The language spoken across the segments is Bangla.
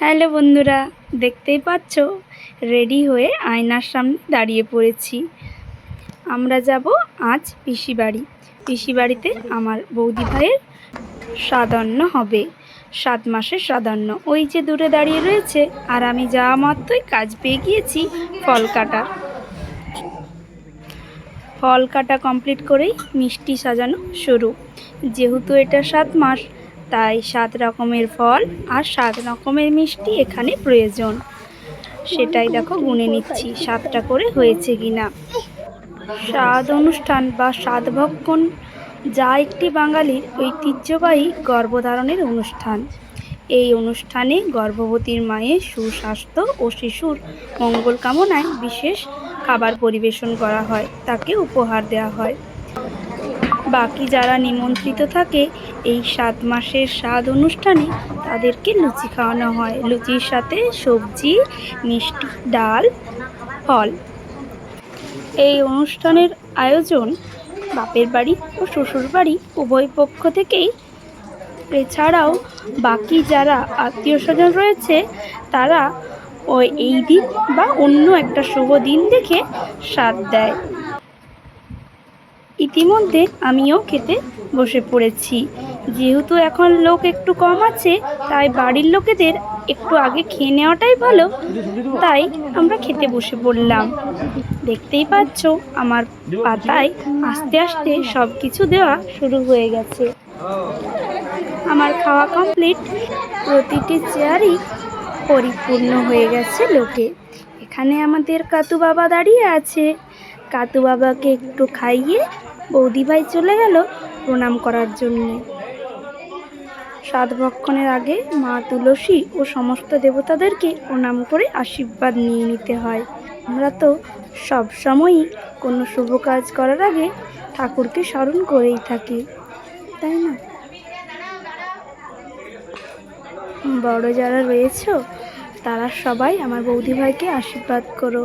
হ্যালো বন্ধুরা, দেখতেই পাচ্ছ? রেডি হয়ে আয়নার সামনে দাঁড়িয়ে পড়েছি। আমরা যাব আজ পিসি বাড়ি। পিসি বাড়িতে আমার বৌদি ভাইয়ের সাধান্য হবে, সাত মাসের সাধান্য। ওই যে দূরে দাঁড়িয়ে রয়েছে, আর আমি যাওয়া মাত্রই কাজ পেয়ে গিয়েছি ফল কাটার ফল কাটা কমপ্লিট করেই মিষ্টি সাজানো শুরু। যেহেতু এটা সাত মাস তাই সাত রকমের ফল আর সাত রকমের মিষ্টি এখানে প্রয়োজন। সেটাই দেখো গুনে নিচ্ছি, সাতটা করে হয়েছে কিনা। স্বাদ অনুষ্ঠান বা স্বাদ ভক্ষণ যা একটি বাঙালির ঐতিহ্যবাহী গর্ভধারণের অনুষ্ঠান। এই অনুষ্ঠানে গর্ভবতীর মায়ের সুস্বাস্থ্য ও শিশুর মঙ্গল কামনায় বিশেষ খাবার পরিবেশন করা হয়, তাকে উপহার দেওয়া হয়। বাকি যারা নিমন্ত্রিত থাকে, এই সাত মাসের স্বাদ অনুষ্ঠানে তাদেরকে লুচি খাওয়ানো হয়। লুচির সাথে সবজি, মিষ্টি, ডাল, ফল। এই অনুষ্ঠানের আয়োজন বাপের বাড়ি ও শ্বশুর বাড়ি উভয় পক্ষ থেকেই। এছাড়াও বাকি যারা আত্মীয় স্বজন রয়েছে, তারা ওই এই দিন বা অন্য একটা শুভ দিন দেখে স্বাদ দেয়। ইতিমধ্যে আমিও খেতে বসে পড়েছি। যেহেতু এখন লোক একটু কম আছে, তাই বাড়ির লোকেদের একটু আগে খেয়ে নেওয়াটাই ভালো, তাই আমরা খেতে বসে পড়লাম। দেখতেই পাচ্ছ, আমার পাতায় আস্তে আস্তে সব কিছু দেওয়া শুরু হয়ে গেছে। আমার খাওয়া কমপ্লিট প্রতিটি চেয়ারই পরিপূর্ণ হয়ে গেছে লোকে। এখানে আমাদের কাতু বাবা দাঁড়িয়ে আছে। কাতু বাবাকে একটু খাইয়ে বৌদি ভাই চলে গেল প্রণাম করার জন্য। সাতভক্ষণের আগে মা তুলসী ও সমস্ত দেবতাদেরকে প্রণাম করে আশীর্বাদ নিয়ে নিতে হয়। আমরা তো সব সময়ই কোনো শুভ কাজ করার আগে ঠাকুরকে স্মরণ করেই থাকি, তাই না? বড় যারা রয়েছে, তারা সবাই আমার বৌদি ভাইকে আশীর্বাদ করো,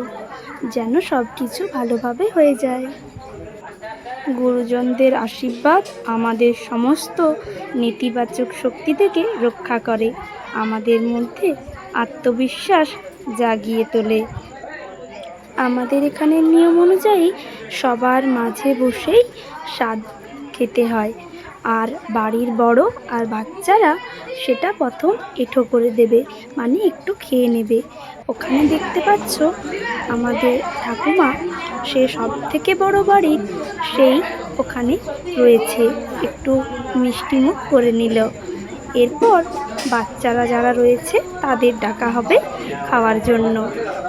যেন সব কিছু ভালোভাবে হয়ে যায়। গুরুজনদের আশীর্বাদ আমাদের সমস্ত নেতিবাচক শক্তি থেকে রক্ষা করে, আমাদের মধ্যে আত্মবিশ্বাস জাগিয়ে তোলে। আমাদের এখানে নিয়ম অনুযায়ী সবার মাঝে বসেই স্বাদ খেতে হয়, আর বাড়ির বড় আর বাচ্চারা সেটা প্রথম এঁঠো করে দেবে মানে একটু খেয়ে নেবে। ওখানে দেখতে পাচ্ছ আমাদের ঠাকুমা সে সব থেকে বড় বাড়ির সেই ওখানে রয়েছে। একটু মিষ্টি মুখ করে নিল। এরপর বাচ্চারা যারা রয়েছে তাদের ডাকা হবে খাওয়ার জন্য।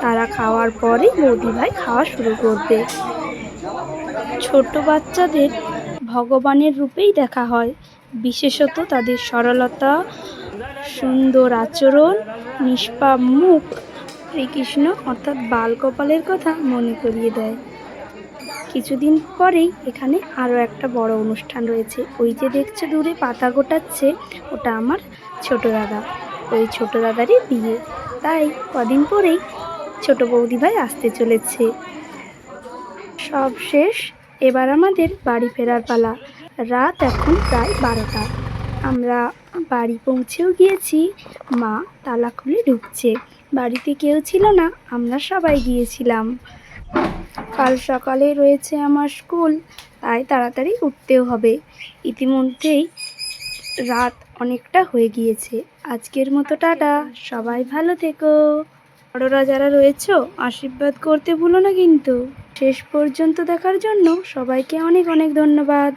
তারা খাওয়ার পরে বৌদিভাই খাওয়া শুরু করবে। ছোট বাচ্চাদের ভগবানের রূপেই দেখা হয়। বিশেষত তাদের সরলতা, সুন্দর আচরণ, নিষ্পাপ মুখ শ্রীকৃষ্ণ অর্থাৎ বালগোপালের কথা মনে করিয়ে দেয়। কিছুদিন পরেই এখানে আরও একটা বড় অনুষ্ঠান রয়েছে। ওই যে দেখছে, দূরে পাতা গোটাচ্ছে, ওটা আমার ছোট দাদা। ওই ছোট দাদারই বিয়ে। তাই কদিন পরেই ছোট বৌদি ভাই আসতে চলেছে। সব শেষ, এবার আমাদের বাড়ি ফেরার পালা। রাত এখন প্রায় বারোটা। আমরা বাড়ি পৌঁছেও গিয়েছি, মা তালা খুলে ঢুকছে। বাড়িতে কেউ ছিল না, আমরা সবাই গিয়েছিলাম। কাল সকালে রয়েছে আমার স্কুল, তাই তাড়াতাড়ি উঠতেও হবে। ইতিমধ্যেই রাত অনেকটা হয়ে গিয়েছে। আজকের মতো টাটা, সবাই ভালো থেকো। বড়রা যারা রয়েছো, আশীর্বাদ করতে ভুলো না কিন্তু। শেষ পর্যন্ত দেখার জন্য সবাইকে অনেক অনেক ধন্যবাদ।